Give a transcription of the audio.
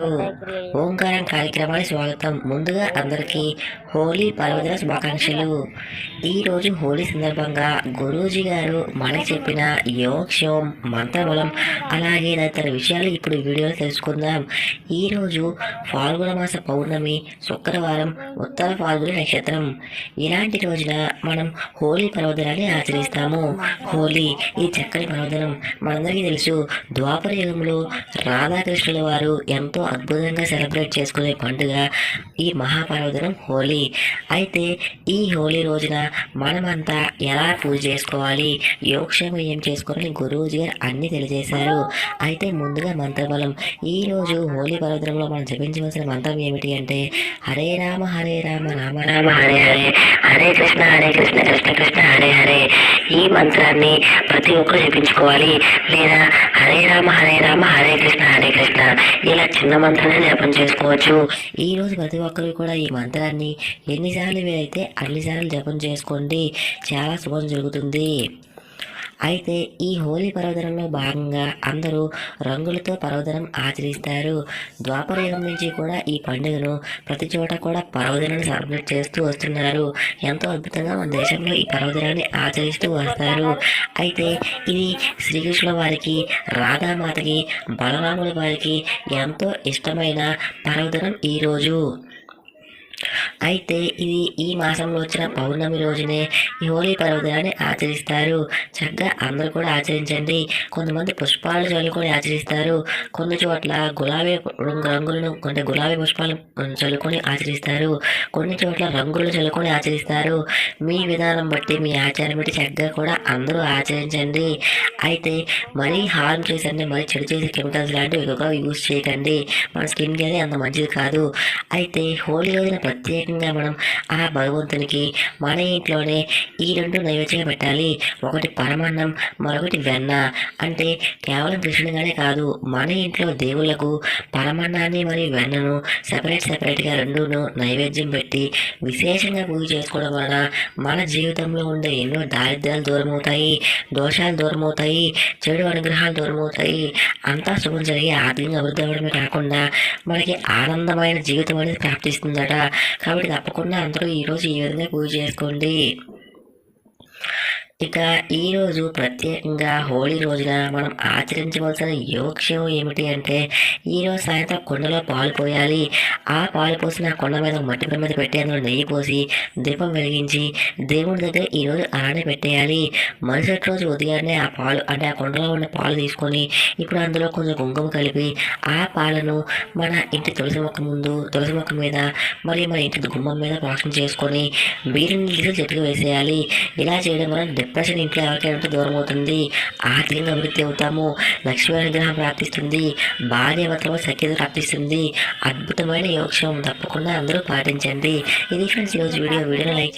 ఓంకారం కార్యక్రమానికి స్వాగతం. ముందుగా అందరికీ హోలీ పర్వదిన శుభాకాంక్షలు. ఈరోజు హోలీ సందర్భంగా గురూజీ గారు మనకు చెప్పిన యోగక్షేమం మంత్రబలం అలాగే తదితర విషయాలు ఇప్పుడు ఈ వీడియోలో తెలుసుకుందాం. ఈరోజు ఫాల్గుణ మాస పౌర్ణమి శుక్రవారం ఉత్తర ఫాల్గుణ నక్షత్రం. ఇలాంటి రోజున మనం హోలీ పర్వదినాన్ని ఆచరిస్తాము. హోలీ ఈ చక్కని పర్వదినం. మనందరికీ తెలుసు ద్వాపర యుగంలో రాధాకృష్ణుల వారు ఎంతో అద్భుతంగా సెలబ్రేట్ చేసుకునే పండుగ ఈ మహాపర్వదినం హోలీ. అయితే ఈ హోలీ రోజున మనమంతా ఎలా పూజ చేసుకోవాలి? యోగక్షేమం ఏం చేసుకోవాలని గురువుజీ గారు అన్ని తెలియజేశారు. అయితే ముందుగా మంత్రబలం. ఈ రోజు హోలీ పర్వదినంలో మనం జపించవలసిన మంత్రం ఏమిటి అంటే హరే రామ హరే రామ రామ రామ హరే హరే. హరే కృష్ణ హరే కృష్ణ కృష్ణ కృష్ణ హరే హరే. ఈ మంత్రాన్ని ప్రతి ఒక్కరు జపించుకోవాలి. లేదా హరే రామ హరే రామ హరే కృష్ణ హరే కృష్ణ. ఇలా చిన్న మంత్రాన్ని జపం చేసుకోవచ్చు. ఈ రోజు ప్రతి ఒక్కరు కూడా ఈ మంత్రాన్ని ఎన్నిసార్లు వీలైతే అన్నిసార్లు జపం చేసుకోండి. చాలా శుభం జరుగుతుంది. అయితే ఈ హోలీ పర్వదినంలో భాగంగా అందరూ రంగులతో పర్వదినం ఆచరిస్తారు. ద్వాపర యుగం నుంచి కూడా ఈ పండుగను ప్రతి చోట కూడా పర్వదినాన్ని సెలబ్రేట్ చేస్తూ వస్తున్నారు. ఎంతో అద్భుతంగా మన దేశంలో ఈ పర్వదినాన్ని ఆచరిస్తూ వస్తారు. అయితే ఇది శ్రీకృష్ణుల వారికి రాధామాతకి బలరాముల వారికి ఎంతో ఇష్టమైన పర్వదినం ఈరోజు అయితే ఇది ఈ మాసంలో వచ్చిన పౌర్ణమి రోజునే ఈ హోలీ పర్వదినాన్ని ఆచరిస్తారు. చక్కగా అందరూ కూడా ఆచరించండి. కొంతమంది పుష్పాలు చల్లుకొని ఆచరిస్తారు. కొన్ని చోట్ల గులాబీ రంగు- రంగులను అంటే గులాబీ పుష్పాలు చల్లుకొని ఆచరిస్తారు. కొన్ని చోట్ల రంగులు చల్లుకొని ఆచరిస్తారు. మీ విధానం బట్టి మీ ఆచారం బట్టి చక్కగా కూడా అందరూ ఆచరించండి. అయితే మరీ హార్మ్ చేసండి మరీ చెడు చేసే కెమికల్స్ లాంటివి ఎక్కువగా యూజ్ చేయకండి. మన స్కిన్కి అది అంత మంచిది కాదు. అయితే హోలీ రోజున ప్రత్యేకంగా మనం ఆ భగవంతునికి మన ఇంట్లోనే ఈ రెండు నైవేద్యంగా పెట్టాలి. ఒకటి పరమాన్నం మరొకటి వెన్న. అంటే కేవలం కృష్ణుడుగానే కాదు మన ఇంట్లో దేవుళ్ళకు పరమాన్నాన్ని మరియు వెన్నను సెపరేట్ సెపరేట్గా రెండును నైవేద్యం పెట్టి విశేషంగా పూజ చేసుకోవడం వలన మన జీవితంలో ఉండే ఎన్నో దారిద్ర్యాలు దూరం అవుతాయి దోషాలు దూరం అవుతాయి చెడు అనుగ్రహాలు దూరం అవుతాయి అంతా శుభం జరిగి ఆర్థికంగా అభివృద్ధి అవ్వడమే కాకుండా మనకి ఆనందమైన జీవితం అనేది ప్రాప్తిస్తుందట. కాబట్టి తప్పకుండా అందరూ ఈరోజు ఈ విధంగా పూజ చేసుకోండి ఇక ఈరోజు ప్రత్యేకంగా హోలీ రోజున మనం ఆచరించవలసిన యోగక్షేమం ఏమిటి అంటే ఈరోజు సాయంత్రం కుండలో పాలు పోయాలి. ఆ పాలు పోసిన కొండ మీద మట్టి మీద పెట్టి అందులో నెయ్యి పోసి దీపం వెలిగించి దేవుడి దగ్గర ఈరోజు అలానే పెట్టేయాలి. మరుసటి రోజు ఉదయాన్నే ఆ పాలు అంటే ఆ కొండలో ఉన్న పాలు తీసుకొని ఇప్పుడు అందులో కొంచెం కుంకుమ కలిపి ఆ పాలను మన ఇంటి తులసి మొక్క ముందు తులసి మొక్క మీద మరియు మన ఇంటి గుమ్మం మీద ప్రోక్షణ చేసుకొని వీరిని తీసి చెట్టుకు వేసేయాలి. ఇలా చేయడం వల్ల డిప్రెషన్ ఇంట్లో ఎవరికైనా దూరం అవుతుంది? ఆర్థికంగా అభివృద్ధి అవుతాము. లక్ష్మీ అనుగ్రహం ప్రాప్తిస్తుంది. భార్యాభర్తలో సఖ్యత ప్రాప్తిస్తుంది. అద్భుతమైన యోగక్షేమం తప్పకుండా అందరూ పాటించండి. ఇది ఫ్రెండ్స్ ఈరోజు వీడియో. Video like